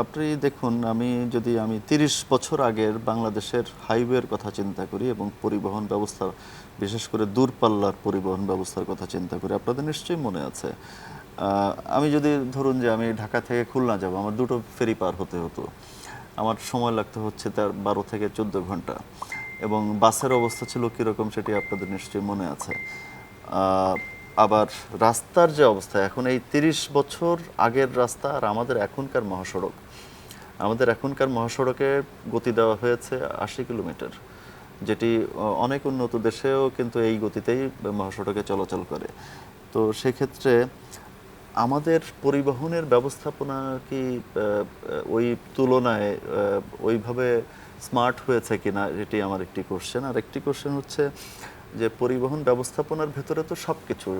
আপনি দেখুন, আমি যদি আমি তিরিশ বছর আগের বাংলাদেশের হাইওয়ের কথা চিন্তা করি এবং পরিবহন ব্যবস্থা, বিশেষ করে দূরপাল্লার পরিবহন ব্যবস্থার কথা চিন্তা করি, আপনাদের নিশ্চয়ই মনে আছে। আমি যদি ধরুন যে আমি ঢাকা থেকে খুলনা যাব, আমার দুটো ফেরি পার হতে হতো। আমার সময় লাগতে হচ্ছে তার বারো থেকে চোদ্দ ঘণ্টা। এবং বাসের অবস্থা ছিল কীরকম সেটি আপনাদের নিশ্চয়ই মনে আছে। আবার রাস্তার যে অবস্থা, এখন এই তিরিশ বছর আগের রাস্তা আর আমাদের এখনকার মহাসড়ক। আমাদের এখনকার মহাসড়কে গতি দেওয়া হয়েছে আশি কিলোমিটার, যেটি অনেক উন্নত দেশেও কিন্তু এই গতিতেই মহাসড়কে চলাচল করে। তো সেক্ষেত্রে আমাদের পরিবহনের ব্যবস্থাপনা কি ওই তুলনায় ওইভাবে স্মার্ট হয়েছে কিনা, এটি আমার একটি কোশ্চেন আর একটি কোশ্চেন হচ্ছে যে পরিবহন ব্যবস্থাপনার ভেতরে তো সব কিছু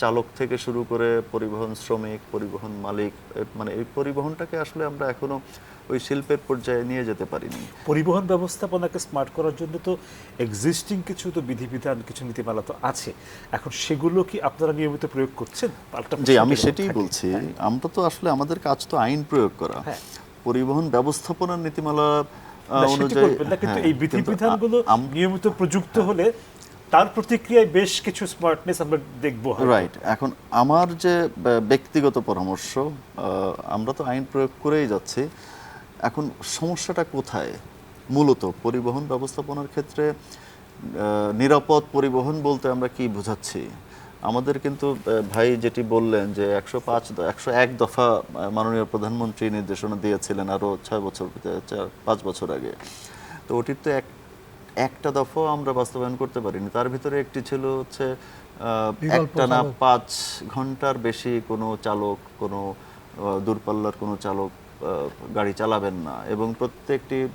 চালক থেকে শুরু করে পরিবহন শ্রমিক পরিবহন মালিক মানে এই পরিবহনটাকে আসলে আমরা এখনও ওই শিল্পের পর্যায়ে নিয়ে যেতে পারিনি। পরিবহন ব্যবস্থাপনাকে স্মার্ট করার জন্য তো এক্সিস্টিং কিছু তো বিধিবিধান কিছু নীতিমালা তো আছে। এখন সেগুলো কি আপনারা নিয়মিত প্রয়োগ করছেন? জি আমি সেটাই বলছি। আমরা তো আসলে আমাদের কাজ তো আইন প্রয়োগ করা। হ্যাঁ। পরিবহন ব্যবস্থাপনার নীতিমালা অনুযায়ী কিন্তু হ্যাঁ, এই বিধিবিধানগুলো নিয়মিত প্রযুক্ত হলে তার প্রতিক্রিয়ায় বেশ কিছু স্মার্টনেস আমরা দেখব। রাইট এখন আমার যে ব্যক্তিগত পরামর্শ আমরা তো আইন প্রয়োগ করেই যাচ্ছি। এখন সমস্যাটা কোথায়? মূলত পরিবহন ব্যবস্থাপনার ক্ষেত্রে নিরাপদ পরিবহন বলতে আমরা কি বোঝাচ্ছি? আমাদের কিন্তু ভাই যেটি বললেন যে একশো পাঁচ, একশো এক দফা মাননীয় প্রধানমন্ত্রী নির্দেশনা দিয়েছিলেন আরও ছয় বছর পাঁচ বছর আগে। তো ওটির তো এক একটা দফাও আমরা বাস্তবায়ন করতে পারিনি। তার ভিতরে একটি ছিল হচ্ছে আহ, একটা না পাঁচ ঘণ্টার বেশি কোনো চালক কোনো দূরপাল্লার কোনো চালক আহ, গাড়ি চালাবেন না। এবং প্রত্যেকটি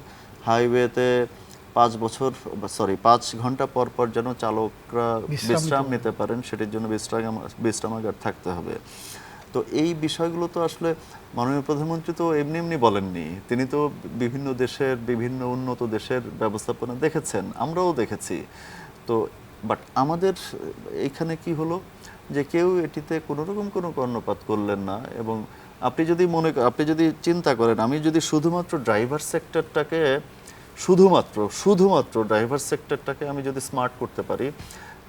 হাইওয়েতে পাঁচ বছর সরি পাঁচ ঘণ্টা পর পর যেন চালকরা বিশ্রাম নিতে পারেন সেটির জন্য বিশ্রাম বিশ্রামাগার থাকতে হবে। তো এই বিষয়গুলো তো আসলে মাননীয় প্রধানমন্ত্রী তো এমনি এমনি বলেননি। তিনি তো বিভিন্ন দেশের, বিভিন্ন উন্নত দেশের ব্যবস্থাপনা দেখেছেন, আমরাও দেখেছি। তো বাট আমাদের এইখানে কি হলো? যে কেউ এটিতে কোনো রকম কোনো কর্ণপাত করলেন না এবং আপনি যদি মনে আপনি যদি চিন্তা করেন, আমি যদি শুধুমাত্র ড্রাইভার সেক্টরটাকে শুধুমাত্র শুধুমাত্র ড্রাইভার সেক্টরটাকে আমি যদি স্মার্ট করতে পারি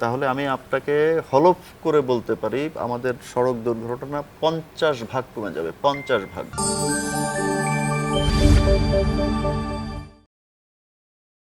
তাহলে আমি আপনাকে হলফ করে বলতে পারি, আমাদের সড়ক দুর্ঘটনা পঞ্চাশ ভাগ কমে যাবে, পঞ্চাশ ভাগ।